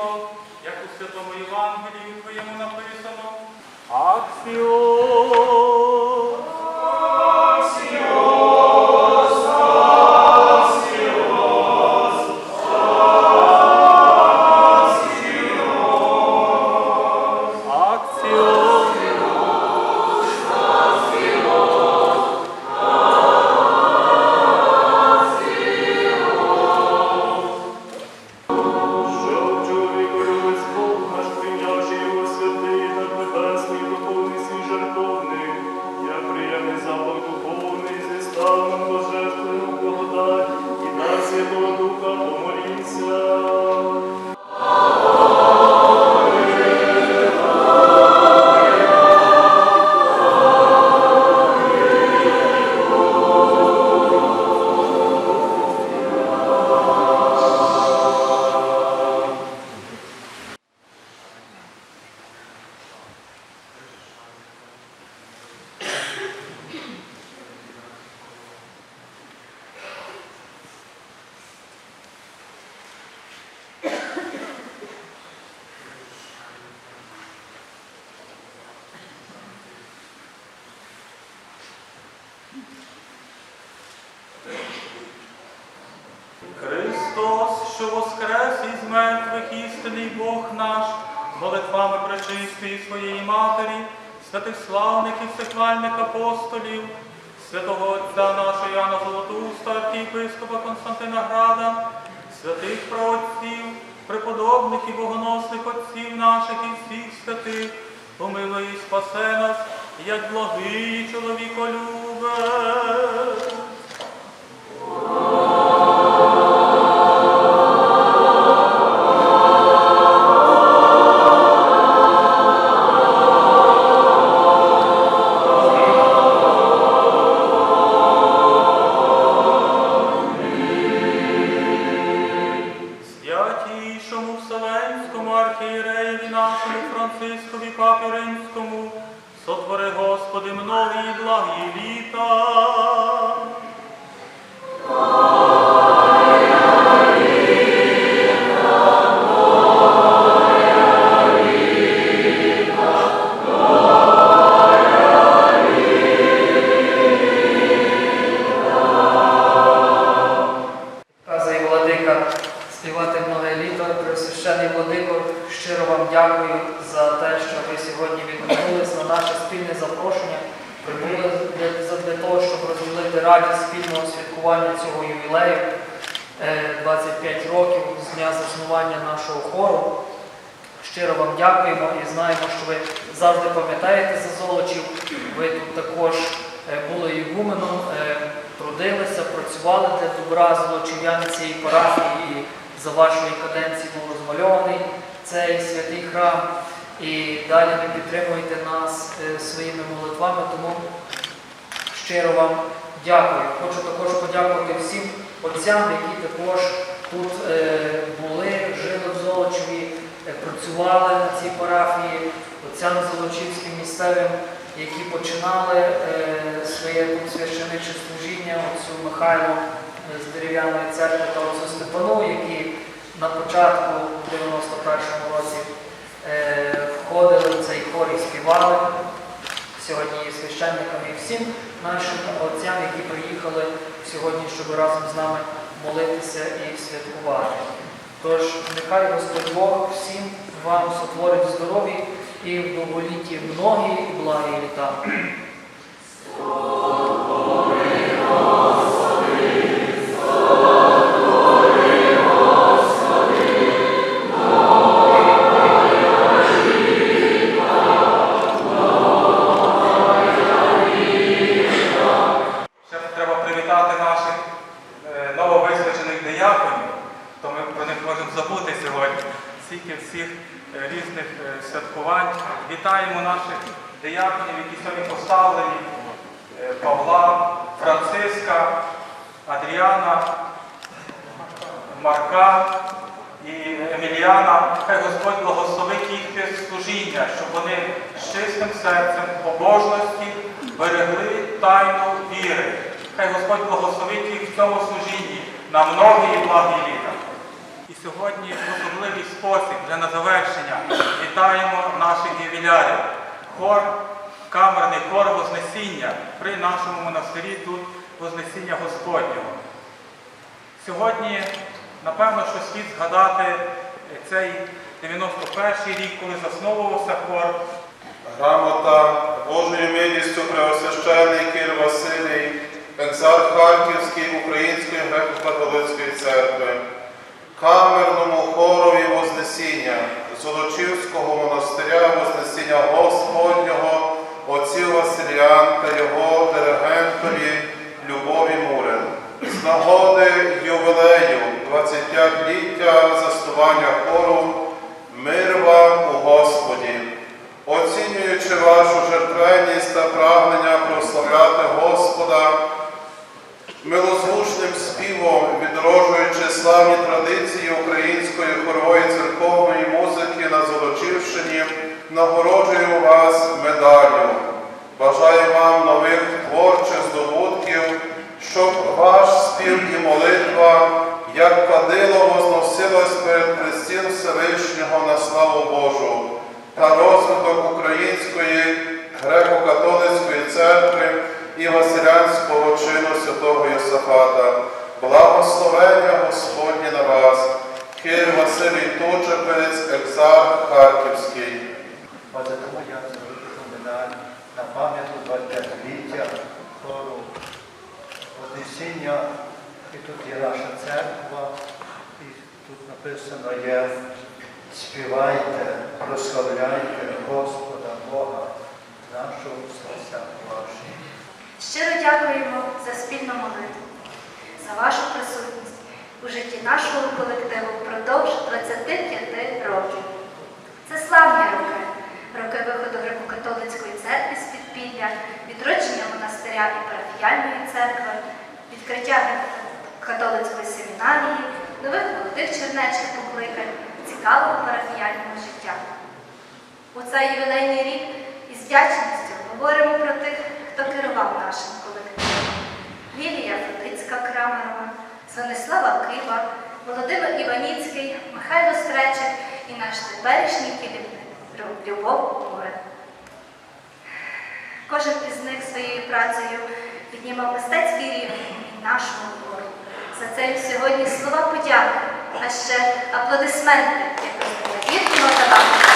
проповідував, як у Святому Євангелії Твоєму написано. Аксіо! Христос, що воскрес із мертвих істинний Бог наш, молитвами пречистої своєї Матері, святих славних і всехвальних апостолів, святого Отця нашого Яна Золотуста, архієпископа Константина Града, святих праотців, преподобних і богоносних отців наших і всіх святих, помилуй і спасе нас, як благий чоловіколюбець. Спільне запрошення. Прибули для, того, щоб розділити радість спільного святкування цього ювілею. Е, 25 років з дня заснування нашого хору. Щиро вам дякуємо і знаємо, що ви завжди пам'ятаєте за золочів. Ви тут також е, були ігуменом, е, трудилися, працювали для добра золочів'ян цієї парафії. І за вашої каденції був розмальований цей святий храм. І далі ви підтримуєте нас е, своїми молитвами, тому щиро вам дякую. Хочу також подякувати всім отцям, які також тут е, були, жили в Золочеві, е, працювали на цій парафії, отцям Золочівським місцевим, які починали своє священиче служіння, отцю Михайлу з дерев'яної церкви та отцю Степану, які на початку 91-му році ходили в цей хор і співали. Сьогодні і священникам і всім нашим отцям, які приїхали сьогодні, щоб разом з нами молитися і святкувати. Тож, нехай Господь Бог всім вам сотворить здоров'я і в довголітті многі, і благі літа. Сьогодні особливий спосіб, вже на завершення, вітаємо наших ювілярів. Хор, камерний хор Вознесіння при нашому монастирі тут Вознесіння Господнього. Сьогодні, напевно, що слід згадати цей 91-й рік, коли засновувався хор. Грамота Божою милістю Преосвящений Кир Василій, екзарх Харківський Української греко-католицької церкви, камерному хорові Вознесіння Золочівського монастиря Вознесіння Господнього, отців Василіан та його диригентові Любові Мурин. З нагоди ювілею 25-ліття заснування хору Мир вам у Господі. Оцінюючи вашу жертвенність та прагнення прославляти Господа, милозвучним співом, відроджуючи славні традиції української хорової церковної музики на Золочівщині, нагороджую вас медаллю. Бажаю вам нових творчих здобутків, щоб ваш спів і молитва, як кадило возносилось перед престіл Всевишнього на славу Божу та розвиток Української греко-католицької церкви і Василянського чину святого Йосафата. Благословення Господні на вас, Кир Василій Тучепець, екзарх Харківський. От тому я залишу на пам'ятку 25-ліття хору Вознесіння. І тут є наша церква, і тут написано є співайте, прославляйте Господа Бога нашого серця ваші. Щиро дякуємо за спільну молитву, за вашу присутність у житті нашого колективу впродовж 25 років. Це славні роки, роки виходу Греко-католицької церкви з підпілля, відродження монастиря і парафіяльної церкви, відкриття католицької семінарії, нових молодих чернечих покликань, цікавого парафіяльного життя. У цей ювілейний рік із вдячністю говоримо про тих, хто керував нашим колективом. Лілія Федицька Крамерова, Станислава Кива, Володимир Іваніцький, Михайло Стречик і наш теперішній керівник Любов Мурин. Кожен із них своєю працею піднімав мистецький рівень нашого хору. За це сьогодні слова подяки, а ще аплодисменти, як роздає вірного таланту.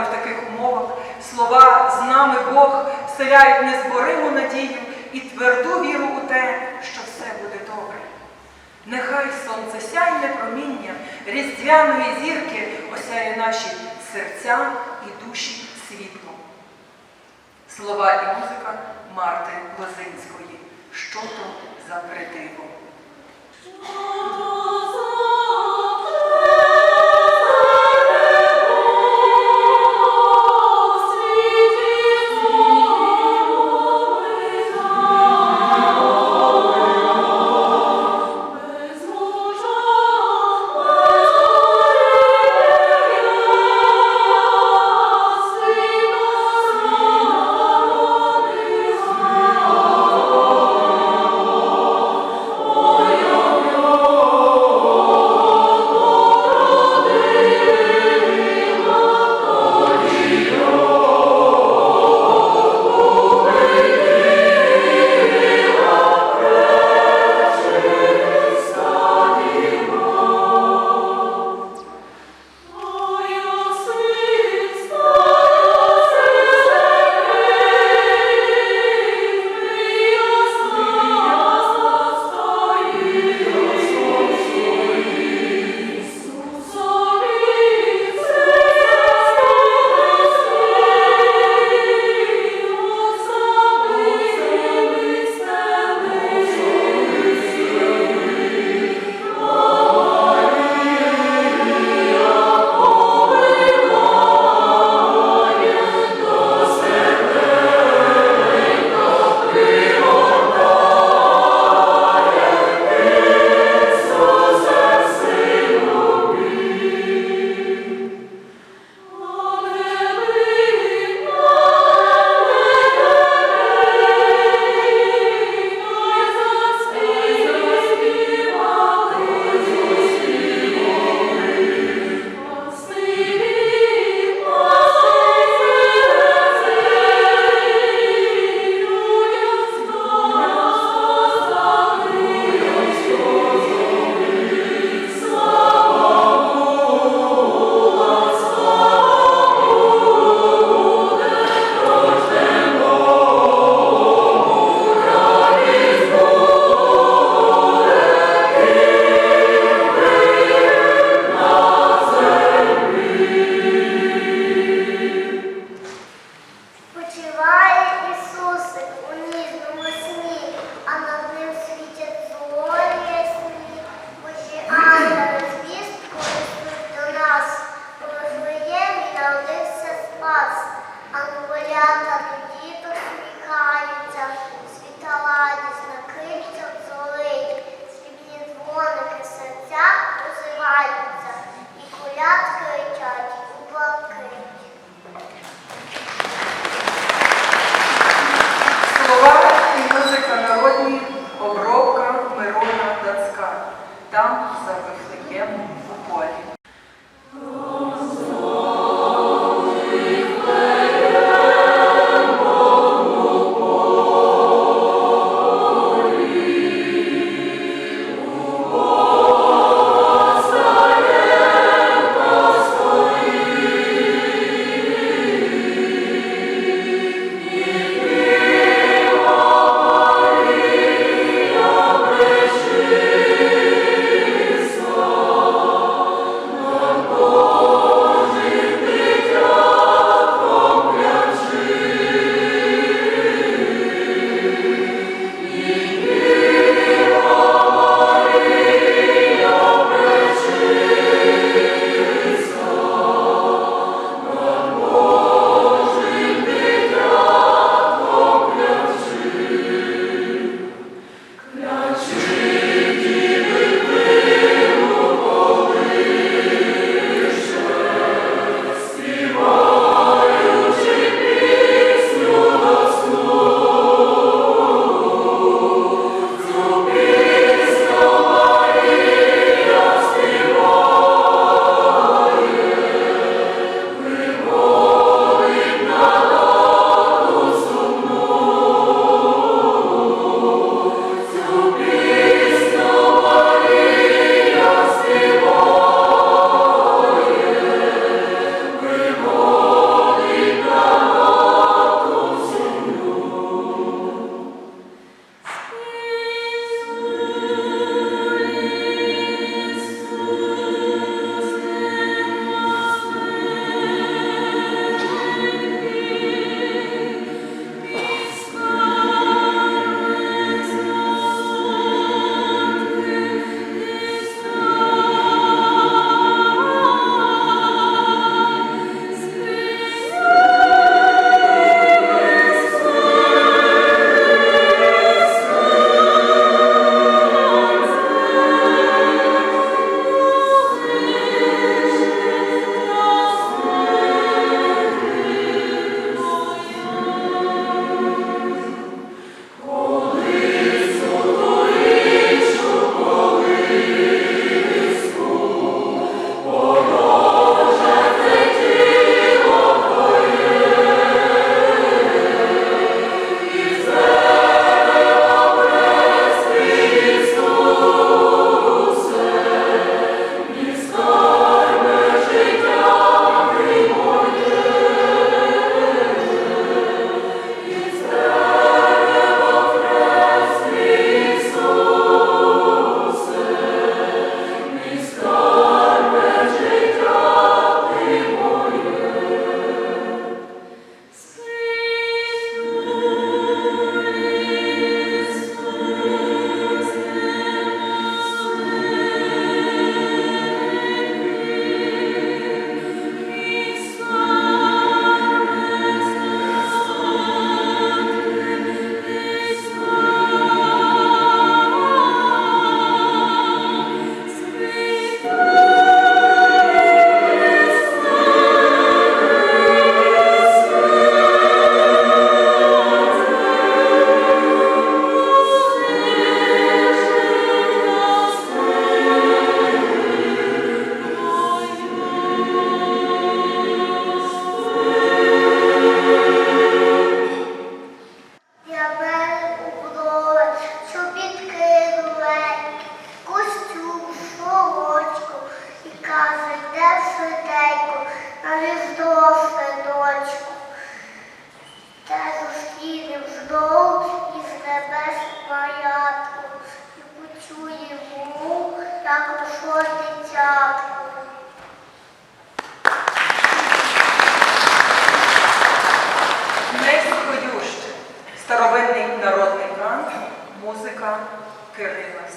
Саме в таких умовах слова з нами Бог вселяють незбориму надію і тверду віру у те, що все буде добре. Нехай сонцесяйне проміння різдвяної зірки осяє наші серця і душі світлом. Слова і музика Марти Лозинської. Що то за придиво?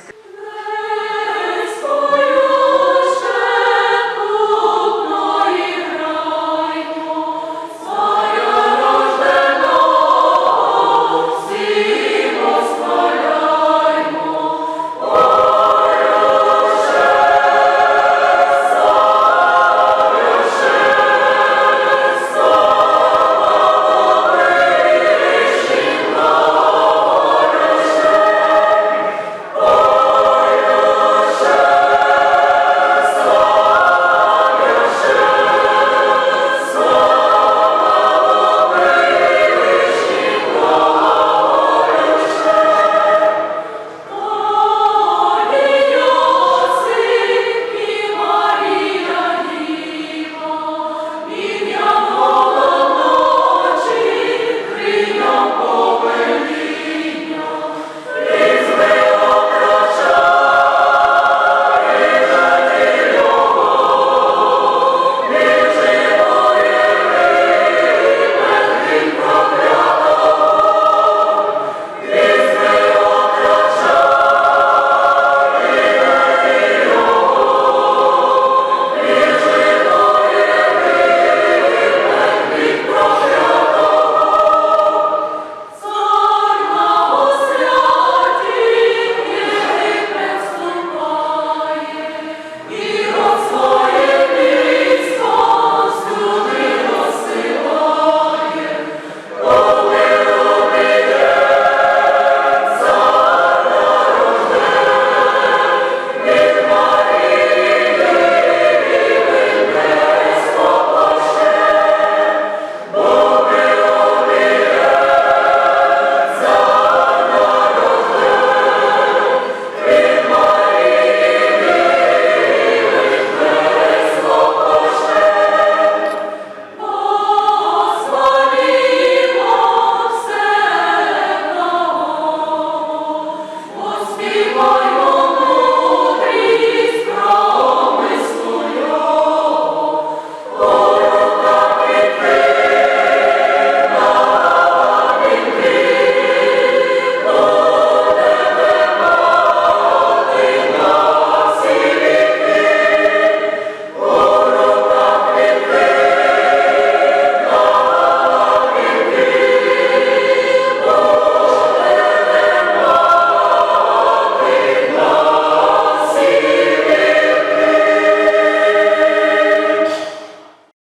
あ!